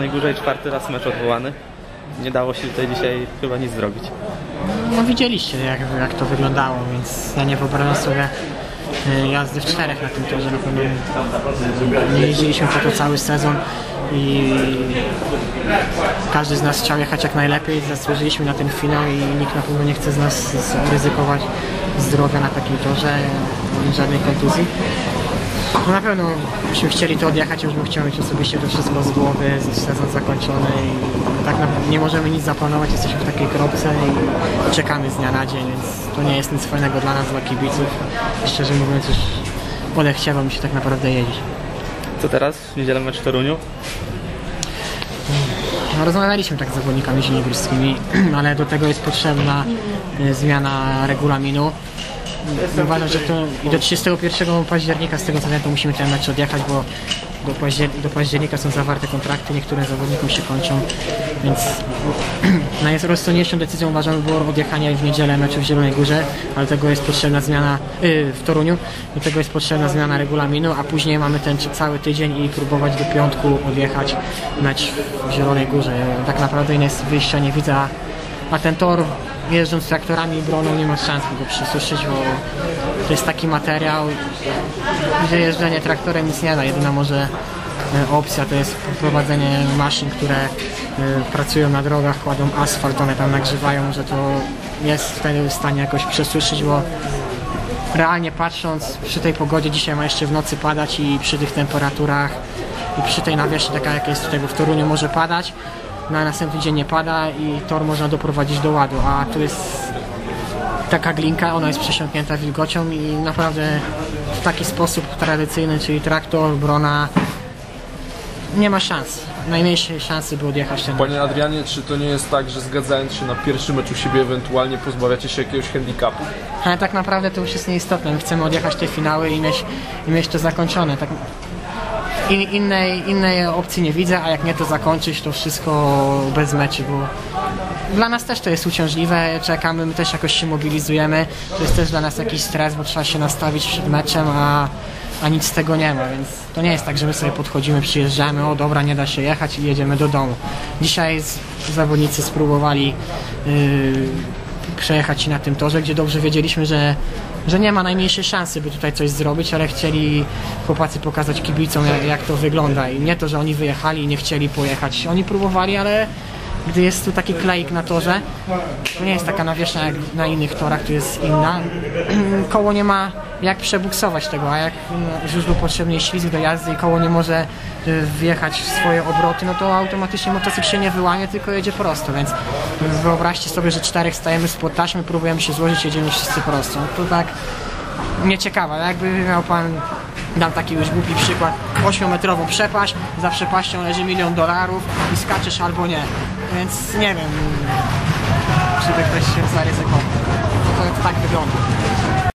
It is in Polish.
Najgórzej czwarty raz mecz odwołany. Nie dało się tutaj dzisiaj chyba nic zrobić. No widzieliście jak, jak to wyglądało, więc ja nie wyobrażam sobie y, jazdy w czterech na tym torze. Nie jeździliśmy po to cały sezon i każdy z nas chciał jechać jak najlepiej. Zasłużyliśmy na ten finał i nikt na pewno nie chce z nas ryzykować zdrowia na takim torze, żadnej kontuzji. No na pewno byśmy chcieli to odjechać, już bym chciał mieć osobiście to wszystko z głowy, sezon zakończony i tak naprawdę nie możemy nic zaplanować, jesteśmy w takiej kropce i czekamy z dnia na dzień, więc to nie jest nic fajnego dla nas, dla kibiców. Szczerze mówiąc już odechciewa mi się tak naprawdę jeździć. Co teraz? W niedzielę mecz w Toruniu. No, rozmawialiśmy tak z zawodnikami zielonogórskimi, ale do tego jest potrzebna y, zmiana regulaminu. Uważam, że to i do 31 października z tego co musimy ten mecz odjechać, bo do, paździer do października są zawarte kontrakty, niektórym zawodnikom się kończą, więc najrozsądniejszą decyzją uważam było odjechanie w niedzielę meczu w Zielonej Górze, ale tego jest potrzebna zmiana y, w Toruniu, do tego jest potrzebna zmiana regulaminu, a później mamy ten cały tydzień i próbować do piątku odjechać mecz w Zielonej Górze. Tak naprawdę innego wyjścia nie widzę, a- ten tor jeżdżąc traktorami i broną nie ma szans go przesuszyć, bo to jest taki materiał, że jeżdżenie traktorem nic nie da. Jedyna może e, opcja to jest prowadzenie maszyn, które e, pracują na drogach, kładą asfalt, one tam nagrzewają, że to jest wtedy w stanie jakoś przesuszyć, bo realnie patrząc przy tej pogodzie dzisiaj ma jeszcze w nocy padać i przy tych temperaturach i przy tej nawierzchni taka jak jest tutaj, bo w Toruniu może padać, na następny dzień nie pada i tor można doprowadzić do ładu, a tu jest taka glinka, ona jest przesiąknięta wilgocią i naprawdę w taki sposób tradycyjny, czyli traktor, brona, nie ma szans. Najmniejszej szansy, by odjechać ten Panie Adrianie, czy to nie jest tak, że zgadzając się na pierwszy mecz u siebie ewentualnie pozbawiacie się jakiegoś handicapu? Ale tak naprawdę to już jest nieistotne. My chcemy odjechać te finały i mieć, i mieć to zakończone. Tak, in, innej, innej opcji nie widzę, a jak nie to zakończyć, to wszystko bez meczy, bo dla nas też to jest uciążliwe, czekamy, my też jakoś się mobilizujemy. To jest też dla nas jakiś stres, bo trzeba się nastawić przed meczem, a, a nic z tego nie ma, więc to nie jest tak, że my sobie podchodzimy, przyjeżdżamy, o dobra, nie da się jechać i jedziemy do domu. Dzisiaj z, zawodnicy spróbowali yy, przejechać się na tym torze, gdzie dobrze wiedzieliśmy, że, że nie ma najmniejszej szansy, by tutaj coś zrobić, ale chcieli chłopacy pokazać kibicom, jak, jak to wygląda. I nie to, że oni wyjechali i nie chcieli pojechać. Oni próbowali, ale gdy jest tu taki kleik na torze, to nie jest taka nawierzchnia jak na innych torach, tu jest inna. Koło nie ma jak przebuksować tego, a jak już był potrzebny ślizg do jazdy i koło nie może y, wjechać w swoje obroty, no to automatycznie motocykl się nie wyłamie, tylko jedzie prosto, więc wyobraźcie sobie, że czterech stajemy spod taśmy, próbujemy się złożyć, jedziemy wszyscy prosto. No to tak nieciekawe. Jakby miał pan, dam taki już głupi przykład, 8-metrową przepaść, za przepaścią leży milion dolarów i skaczesz albo nie. Więc nie wiem, czy by ktoś się zaryzykował. No to tak wygląda.